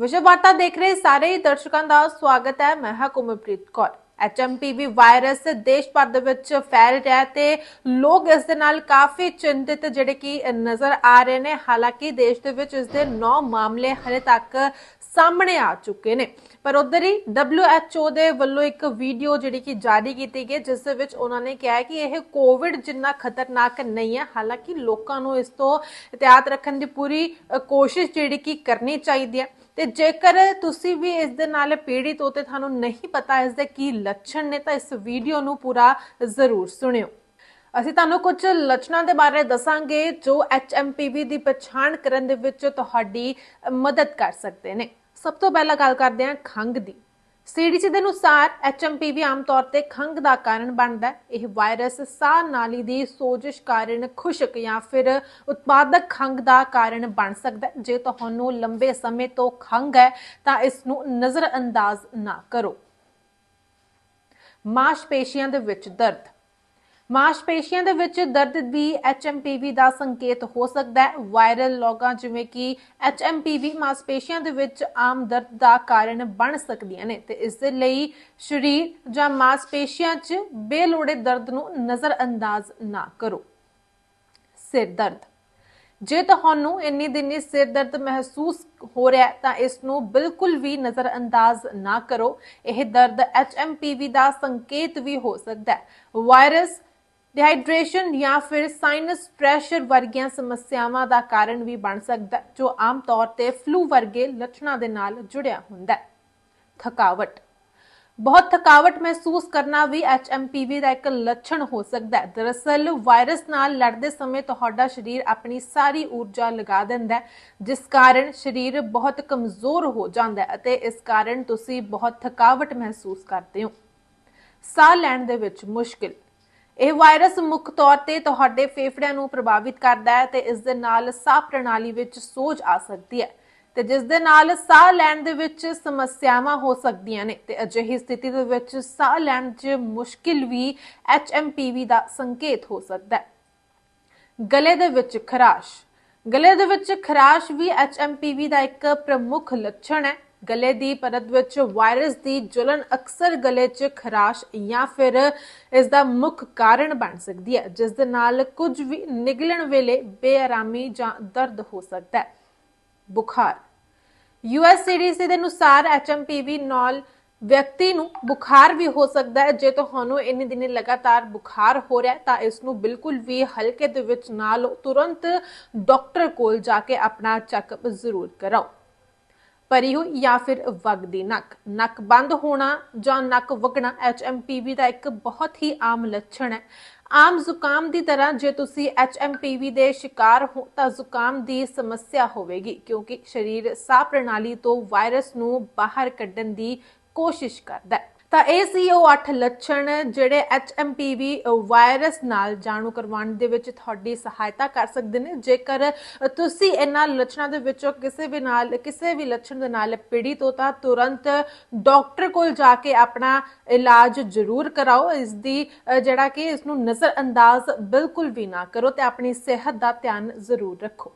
ਵਿਸ਼ਵ ਵਾਰਤਾ ਦੇਖ ਰਹੇ ਸਾਰੇ ਦਰਸ਼ਕਾਂ ਦਾ ਸਵਾਗਤ ਹੈ। ਮੈਂ ਹਾਂ ਕੁਮਲਪ੍ਰੀਤ ਕੌਰ। ਐਚਐਮਪੀਵੀ ਵਾਇਰਸ ਦੇਸ਼ ਭਰ ਦੇ ਵਿੱਚ ਫੈਲ ਰਿਹਾ ਤੇ ਲੋਕ ਇਸ ਦੇ ਨਾਲ ਕਾਫੀ ਚਿੰਤਿਤ ਜਿਹੜੇ ਕਿ ਨਜ਼ਰ ਆ ਰਹੇ ਨੇ। ਹਾਲਾਂਕਿ ਦੇਸ਼ ਦੇ ਵਿੱਚ ਇਸ ਦੇ 9 ਮਾਮਲੇ ਹਲੇ ਤੱਕ ਸਾਹਮਣੇ ਆ ਚੁੱਕੇ ਨੇ। ਪਰ ਉਧਰ ਹੀ WHO ਦੇ ਵੱਲੋਂ ਇੱਕ ਵੀਡੀਓ ਜਿਹੜੀ ਕਿ ਜਾਰੀ ਕੀਤੀ ਗਈ, ਜਿਸ ਦੇ ਵਿੱਚ ਉਹਨਾਂ ਨੇ ਕਿਹਾ ਕਿ ਇਹ ਕੋਵਿਡ ਜਿੰਨਾ ਖਤਰਨਾਕ ਨਹੀਂ ਹੈ। ਹਾਲਾਂਕਿ ਲੋਕਾਂ ਨੂੰ ਇਸ ਤੋਂ ਇhtiyat ਰੱਖਣ ਦੀ ਪੂਰੀ ਕੋਸ਼ਿਸ਼ ਜਿਹੜੀ ਕਿ ਕਰਨੀ ਚਾਹੀਦੀ ਹੈ। ਤੇ ਜੇਕਰ ਤੁਸੀਂ ਵੀ ਇਸ ਦੇ ਨਾਲ ਪੀੜਿਤ ਹੋ ਤੇ ਤੁਹਾਨੂੰ ਨਹੀਂ ਪਤਾ ਇਸ ਦੇ ਕੀ ਲੱਛਣ ਨੇ, ਤਾਂ ਇਸ ਵੀਡੀਓ ਨੂੰ ਪੂਰਾ ਜ਼ਰੂਰ ਸੁਣਿਓ। ਅਸੀਂ ਤੁਹਾਨੂੰ ਕੁਝ ਲੱਛਣਾਂ ਦੇ ਬਾਰੇ ਦੱਸਾਂਗੇ ਜੋ HMPV ਦੀ ਪਛਾਣ ਕਰਨ ਦੇ ਵਿੱਚ ਤੁਹਾਡੀ ਮਦਦ ਕਰ ਸਕਦੇ ਨੇ। ਸਭ ਤੋਂ ਪਹਿਲਾਂ ਗੱਲ ਕਰਦੇ ਹਾਂ ਖੰਘ ਦੀ। ਸੀਡੀਸੀ ਦੇ ਅਨੁਸਾਰ HMPV ਆਮ ਤੌਰ ਤੇ ਖੰਘ ਦਾ ਕਾਰਨ ਬਣਦਾ ਹੈ। ਇਹ ਵਾਇਰਸ ਸਾਹ ਨਾਲੀ ਦੀ ਸੋਜਸ਼ ਕਾਰਨ ਖੁਸ਼ਕ ਜਾਂ ਫਿਰ ਉਤਪਾਦਕ ਖੰਘ ਦਾ ਕਾਰਨ ਬਣ ਸਕਦਾ ਹੈ। ਜੇ ਤੁਹਾਨੂੰ ਲੰਬੇ ਸਮੇਂ ਤੋਂ ਖੰਘ ਹੈ, ਤਾਂ ਇਸ ਨੂੰ ਨਜ਼ਰਅੰਦਾਜ਼ ਨਾ ਕਰੋ। ਮਾਸਪੇਸ਼ੀਆਂ ਦੇ ਵਿੱਚ ਦਰਦ ਮਾਸਪੇਸ਼ੀਆਂ ਦੇ ਵਿੱਚ ਦਰਦ ਵੀ HMPV ਦਾ ਸੰਕੇਤ ਹੋ ਸਕਦਾ ਹੈ। ਵਾਇਰਲ ਲੋਗਾਂ ਜਿਵੇਂ ਕਿ HMPV ਮਾਸਪੇਸ਼ੀਆਂ ਦੇ ਵਿੱਚ ਆਮ ਦਰਦ ਦਾ ਕਾਰਨ ਬਣ ਸਕਦੀਆਂ ਨੇ ਤੇ ਇਸ ਦੇ ਲਈ ਸਰੀਰ ਜਾਂ ਮਾਸਪੇਸ਼ੀਆਂ 'ਚ ਬੇਲੋੜੇ ਦਰਦ ਨੂੰ ਨਜ਼ਰਅੰਦਾਜ਼ ਨਾ ਕਰੋ। ਸਿਰ ਦਰਦ। ਜੇ ਤੁਹਾਨੂੰ ਇੰਨੀ ਦਿਨੀ ਸਿਰ ਦਰਦ ਮਹਿਸੂਸ ਹੋ ਰਿਹਾ ਤਾਂ ਇਸ ਨੂੰ ਬਿਲਕੁਲ ਵੀ ਨਜ਼ਰ ਅੰਦਾਜ਼ ਨਾ ਕਰੋ। ਇਹ ਦਰਦ HMPV ਦਾ ਸੰਕੇਤ ਵੀ ਹੋ ਸਕਦਾ ਹੈ। ਵਾਇਰਸ ਡਿਹਾਈਡਰੇਸ਼ਨ ਜਾਂ ਫਿਰ ਸਾਈਨਸ ਪ੍ਰੈਸ਼ਰ ਵਰਗੀਆਂ ਸਮੱਸਿਆਵਾਂ ਦਾ ਕਾਰਨ ਵੀ ਬਣ ਸਕਦਾ ਜੋ ਆਮ ਤੌਰ ਤੇ ਫਲੂ ਵਰਗੇ ਲੱਛਣਾਂ ਦੇ ਨਾਲ ਜੁੜਿਆ ਹੁੰਦਾ ਹੈ। ਥਕਾਵਟ। ਬਹੁਤ ਥਕਾਵਟ ਮਹਿਸੂਸ ਕਰਨਾ ਵੀ HMPV ਦਾ ਇੱਕ ਲੱਛਣ ਹੋ ਸਕਦਾ ਹੈ। ਦਰਅਸਲ ਵਾਇਰਸ ਨਾਲ ਲੜਦੇ ਸਮੇਂ ਤੁਹਾਡਾ ਸਰੀਰ ਆਪਣੀ ਸਾਰੀ ਊਰਜਾ ਲਗਾ ਦਿੰਦਾ ਹੈ, ਜਿਸ ਕਾਰਨ ਸਰੀਰ ਬਹੁਤ ਕਮਜ਼ੋਰ ਹੋ ਜਾਂਦਾ ਹੈ ਅਤੇ ਇਸ ਕਾਰਨ ਤੁਸੀਂ ਬਹੁਤ ਥਕਾਵਟ ਮਹਿਸੂਸ ਕਰਦੇ ਹੋ। ਸਾਹ ਲੈਣ ਦੇ ਵਿੱਚ ਮੁਸ਼ਕਿਲ। ਇਹ ਵਾਇਰਸ ਮੁੱਖ ਤੌਰ ਤੇ ਤੁਹਾਡੇ ਫੇਫੜਿਆਂ ਨੂੰ ਪ੍ਰਭਾਵਿਤ ਕਰਦਾ ਹੈ ਤੇ ਇਸ ਦੇ ਨਾਲ ਸਾਹ ਪ੍ਰਣਾਲੀ ਵਿੱਚ ਸੋਜ ਆ ਸਕਦੀ ਹੈ ਤੇ ਜਿਸ ਦੇ ਨਾਲ ਸਾਹ ਲੈਣ ਦੇ ਵਿੱਚ ਸਮੱਸਿਆਵਾਂ ਹੋ ਸਕਦੀਆਂ ਨੇ ਤੇ ਅਜਿਹੀ ਸਥਿਤੀ ਦੇ ਵਿੱਚ ਸਾਹ ਲੈਣ 'ਚ ਮੁਸ਼ਕਿਲ ਵੀ HMPV ਦਾ ਸੰਕੇਤ ਹੋ ਸਕਦਾ ਹੈ। ਗਲੇ ਦੇ ਵਿੱਚ ਖਰਾਸ਼। ਗਲੇ ਦੇ ਵਿੱਚ ਖਰਾਸ਼ ਵੀ HMPV ਦਾ ਇੱਕ ਪ੍ਰਮੁੱਖ ਲੱਛਣ ਹੈ। ਗਲੇ ਦੀ ਪਰਤ ਵਿੱਚ ਵਾਇਰਸ ਦੀ ਜਲਨ ਅਕਸਰ ਗਲੇ 'ਚ ਖਰਾਸ਼ ਜਾਂ ਫਿਰ ਇਸ ਦਾ ਮੁੱਖ ਕਾਰਨ ਬਣ ਸਕਦੀ ਹੈ ਜਿਸ ਦੇ ਨਾਲ ਕੁਝ ਵੀ ਨਿਗਲਣ ਵੇਲੇ ਬੇਆਰਾਮੀ ਜਾਂ ਦਰਦ ਹੋ ਸਕਦਾ ਹੈ ਬੁਖਾਰ ਯੂਐਸਸੀਡੀਸੀ ਦੇ ਅਨੁਸਾਰ HMPV ਨਾਲ ਵਿਅਕਤੀ ਨੂੰ ਬੁਖਾਰ ਵੀ ਹੋ ਸਕਦਾ ਹੈ ਜੇ ਤੁਹਾਨੂੰ ਇੰਨੇ ਦਿਨੇ ਲਗਾਤਾਰ ਬੁਖਾਰ ਹੋ ਰਿਹਾ ਤਾਂ ਇਸ ਨੂੰ ਬਿਲਕੁਲ ਵੀ ਹਲਕੇ ਦੇ ਵਿੱਚ ਨਾ ਲਓ ਤੁਰੰਤ ਡਾਕਟਰ ਕੋਲ ਜਾ ਕੇ ਆਪਣਾ ਚੈੱਕਅਪ ਜ਼ਰੂਰ ਕਰਾਓ ਭਰੀ ਹੋਈ ਜਾਂ ਫਿਰ ਵਗਦੀ ਨੱਕ। ਨੱਕ ਬੰਦ ਹੋਣਾ ਜਾਂ ਨੱਕ ਵਗਣਾ HMPV ਦਾ ਇੱਕ ਬਹੁਤ ਹੀ ਆਮ ਲੱਛਣ ਹੈ। ਆਮ ਜ਼ੁਕਾਮ ਦੀ ਤਰ੍ਹਾਂ ਜੇ ਤੁਸੀਂ HMPV ਦੇ ਸ਼ਿਕਾਰ ਹੋ ਤਾਂ ਜ਼ੁਕਾਮ ਦੀ ਸਮੱਸਿਆ ਹੋਵੇਗੀ ਕਿਉਂਕਿ ਸਰੀਰ ਸਾਹ ਪ੍ਰਣਾਲੀ ਤੋਂ ਵਾਇਰਸ ਨੂੰ ਬਾਹਰ ਕੱਢਣ ਦੀ ਕੋਸ਼ਿਸ਼ ਕਰਦਾ ਹੈ। ਤਾਂ ਇਹ ਸੀ ਉਹ 8 ਲੱਛਣ ਜਿਹੜੇ HMPV ਵਾਇਰਸ ਨਾਲ ਜਾਣੂ ਕਰਵਾਉਣ ਦੇ ਵਿੱਚ ਤੁਹਾਡੀ ਸਹਾਇਤਾ ਕਰ ਸਕਦੇ ਨੇ। ਜੇਕਰ ਤੁਸੀਂ ਇਹਨਾਂ ਲੱਛਣਾਂ ਦੇ ਵਿੱਚੋਂ ਕਿਸੇ ਵੀ ਨਾਲ, ਕਿਸੇ ਵੀ ਲੱਛਣ ਦੇ ਨਾਲ ਪੀੜਿਤ ਹੋ ਤਾਂ ਤੁਰੰਤ ਡਾਕਟਰ ਕੋਲ ਜਾ ਕੇ ਆਪਣਾ ਇਲਾਜ ਜ਼ਰੂਰ ਕਰਾਓ। ਇਸ ਦੀ ਜਿਹੜਾ ਕਿ ਇਸ ਨੂੰ ਨਜ਼ਰਅੰਦਾਜ਼ ਬਿਲਕੁਲ ਵੀ ਨਾ ਕਰੋ ਤੇ ਆਪਣੀ ਸਿਹਤ ਦਾ ਧਿਆਨ ਜ਼ਰੂਰ ਰੱਖੋ।